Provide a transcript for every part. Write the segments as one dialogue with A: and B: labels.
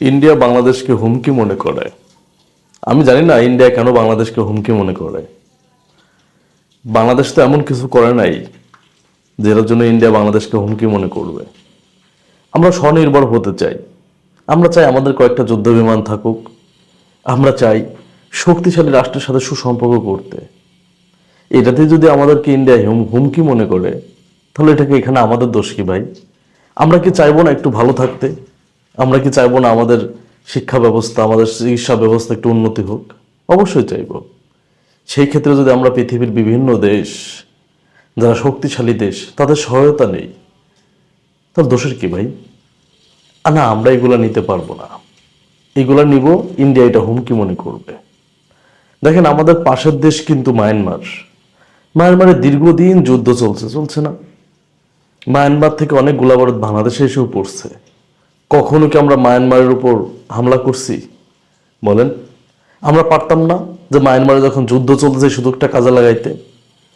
A: India বাংলাদেশকে হুমকি মনে করে। আমি জানি না ইন্ডিয়া কেন বাংলাদেশকে হুমকি মনে করে। বাংলাদেশ তো এমন কিছু করে নাই যেটার জন্য ইন্ডিয়া বাংলাদেশকে হুমকি মনে করবে। আমরা স্বনির্ভর হতে চাই। আমরা চাই আমাদের কয়েকটা যুদ্ধ বিমান থাকুক। আমরা চাই শক্তিশালী রাষ্ট্রের সাথে সুসম্পর্ক করতে। এটাতে যদি আমাদেরকে ইন্ডিয়া হুম- হুমকি মনে করে, তাহলে এটাকে এখানে আমাদের দোষ কি ভাই? আমরা কি চাইব না একটু ভালো থাকতে? আমরা কি চাইব না আমাদের শিক্ষা ব্যবস্থা, আমাদের চিকিৎসা ব্যবস্থা একটু উন্নতি হোক? অবশ্যই চাইব। সেই ক্ষেত্রে যদি আমরা পৃথিবীর বিভিন্ন দেশ, যারা শক্তিশালী দেশ, তাদের সহায়তা নেই, তার দোষের কি ভাই? না, আমরা এগুলা নিতে পারব না। এগুলা নিব, ইন্ডিয়া এটা হুমকি মনে করবে। দেখেন, আমাদের পাশের দেশ কিন্তু মায়ানমার। মায়ানমারে দীর্ঘদিন যুদ্ধ চলছে চলছে না। মায়ানমার থেকে অনেক গোলাবারুদ বাংলাদেশে এসেও পড়ছে। কখনো কি আমরা মায়ানমারের উপর হামলা করছি? বলেন। আমরা পারতাম না যে মায়ানমারে যখন যুদ্ধ চলতেছে সুযোগটা কাজে লাগাইতে।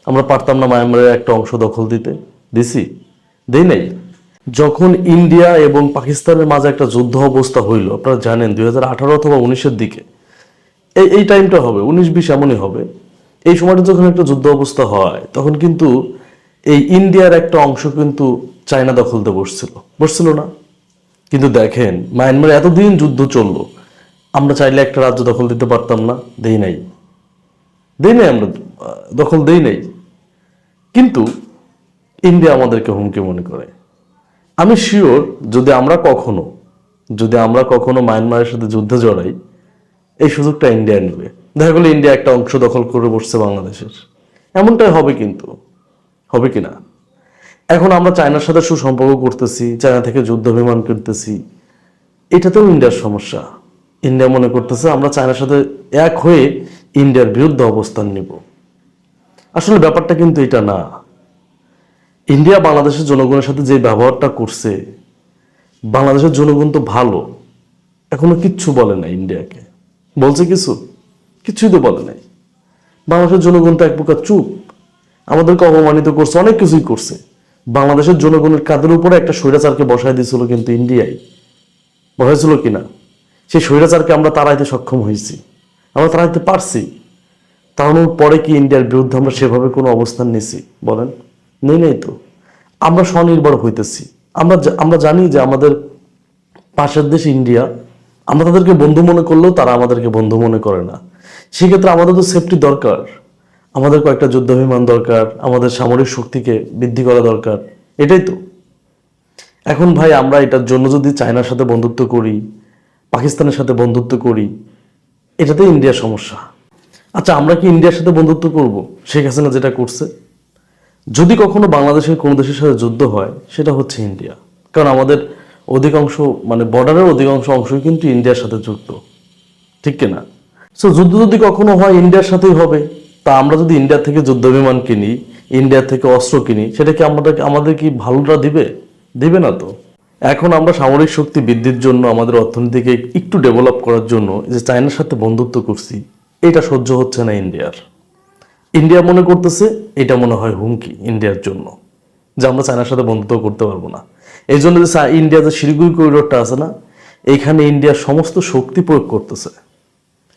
A: আমরা পারতাম না মায়ানমারের একটা অংশ দখল দিতে। দিছি? দেই নাই। যখন ইন্ডিয়া এবং পাকিস্তানের মাঝে একটা যুদ্ধ অবস্থা হইল, আপনারা জানেন দুই হাজার আঠারো অথবা উনিশের দিকে। এই এই টাইমটা হবে, উনিশ বিশ এমনই হবে। এই সময়টা যখন একটা যুদ্ধ অবস্থা হয়, তখন কিন্তু এই ইন্ডিয়ার একটা অংশ কিন্তু চায়না দখলতে বসছিল। বসছিল না। কিন্তু দেখেন, মায়ানমারে এতদিন যুদ্ধ চলল, আমরা চাইলে একটা রাজ্য দখল দিতে পারতাম না, দেই নাই। দেই নাই আমরা দখল দেই নাই। কিন্তু ইন্ডিয়া আমাদেরকে হুমকি মনে করে। আমি শিওর যদি আমরা কখনো, যদি আমরা কখনো মায়ানমারের সাথে যুদ্ধে জড়াই, এই সুযোগটা ইন্ডিয়া নেবে। দেখা গেলো ইন্ডিয়া একটা অংশ দখল করে বসছে বাংলাদেশের। এমনটাই হবে কিন্তু, হবে কি না? এখন আমরা চায়নার সাথে সুসম্পর্ক করতেছি, চায়না থেকে যুদ্ধ বিমান কিনতেছি। এটাতেও ইন্ডিয়ার সমস্যা। ইন্ডিয়া মনে করতেছে আমরা চায়নার সাথে এক হয়ে ইন্ডিয়ার বিরুদ্ধে অবস্থান নিব। আসলে ব্যাপারটা কিন্তু এটা না। ইন্ডিয়া বাংলাদেশের জনগণের সাথে যে ব্যবহারটা করছে, বাংলাদেশের জনগণ তো ভালো। এখনও কিচ্ছু বলে না ইন্ডিয়াকে। বলছে কিছু, কিছুই তো বলে নাই। বাংলাদেশের জনগণ তো এক প্রকার চুপ। আমাদেরকে অপমানিত করছে, অনেক কিছুই করছে। বাংলাদেশের জনগণের কাদের উপরে একটা স্বৈরাচারকে বসায় দিয়েছিল কিন্তু ইন্ডিয়ায় বসাইছিল কিনা? সেই স্বৈরাচারকে আমরা তাড়াইতে সক্ষম হয়েছি। আমরা তাড়াইতে পারছি। তাড়ানোর পরে কি ইন্ডিয়ার বিরুদ্ধে আমরা সেভাবে কোনো অবস্থান নিছি বলেন। নেই নেই তো। আমরা স্বনির্ভর হইতেছি। আমরা আমরা জানি যে আমাদের পাশের দেশ ইন্ডিয়া। আমরা তাদেরকে বন্ধু মনে করলেও তারা আমাদেরকে বন্ধু মনে করে না। সেক্ষেত্রে আমাদের তো সেফটি দরকার। আমাদের কয়েকটা যুদ্ধ বিমান দরকার, আমাদের সামরিক শক্তিকে বৃদ্ধি করা দরকার, এটাই তো। এখন ভাই আমরা এটার জন্য যদি চায়নার সাথে বন্ধুত্ব করি, পাকিস্তানের সাথে বন্ধুত্ব করি, এটাতে ইন্ডিয়ার সমস্যা। আচ্ছা আমরা কি ইন্ডিয়ার সাথে বন্ধুত্ব করব? শেখ হাসিনা যেটা করছে। যদি কখনো বাংলাদেশের কোনো দেশের সাথে যুদ্ধ হয়, সেটা হচ্ছে ইন্ডিয়া। কারণ আমাদের অধিকাংশ মানে বর্ডারের অধিকাংশ অংশই কিন্তু ইন্ডিয়ার সাথে যুক্ত। ঠিক কিনা? সো যুদ্ধ যদি কখনো হয়, ইন্ডিয়ার সাথেই হবে। তা আমরা যদি ইন্ডিয়া থেকে যুদ্ধ বিমান কিনি ইন্ডিয়া থেকে অস্ত্র কিনি, সেটা কি আমাদের আমাদের কি ভালোটা দিবে? দিবে না তো। এখন আমরা সামরিক শক্তি বৃদ্ধির জন্য, আমাদের অর্থনীতিকে একটু ডেভেলপ করার জন্য যে চায়নার সাথে বন্ধুত্ব করছি, এটা সহ্য হচ্ছে না ইন্ডিয়ার ইন্ডিয়া মনে করতেছে, এটা মনে হয় হুমকি ইন্ডিয়ার জন্য, যে আমরা চায়নার সাথে বন্ধুত্ব করতে পারব না। এই জন্য যে ইন্ডিয়া যে শিলিগুড়ি করিডোরটা আছে না, এখানে ইন্ডিয়ার সমস্ত শক্তি প্রয়োগ করতেছে।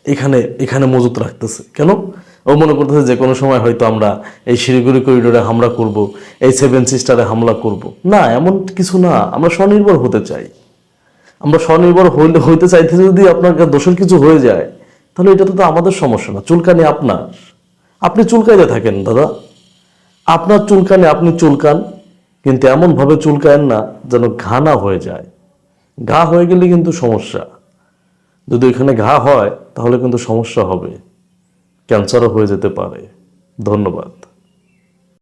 A: এখানে এখানে মজুত রাখতেছে। কেন? ও মনে করতেছে যে কোনো সময় হয়তো আমরা এই শিলিগুড়ি করিডোরে হামলা করব, এই সেভেন সিস্টারে হামলা করব। না, এমন কিছু না, আমরা স্বনির্ভর হতে চাই। আমরা স্বনির্ভর হইলে, হইতে চাইতে যদি আপনার দোষের কিছু হয়ে যায়, তাহলে এটা তো আমাদের সমস্যা না, চুলকানি আপনার। আপনি চুলকাইতে থাকেন, দাদা। আপনার চুলকানি আপনি চুলকান, কিন্তু এমনভাবে চুলকায়েন না যেন ঘা না হয়ে যায়। ঘা হয়ে গেলে কিন্তু সমস্যা। যদি এখানে ঘা হয়, তাহলে কিন্তু সমস্যা হবে। ক্যান্সারও হয়ে যেতে পারে। ধন্যবাদ।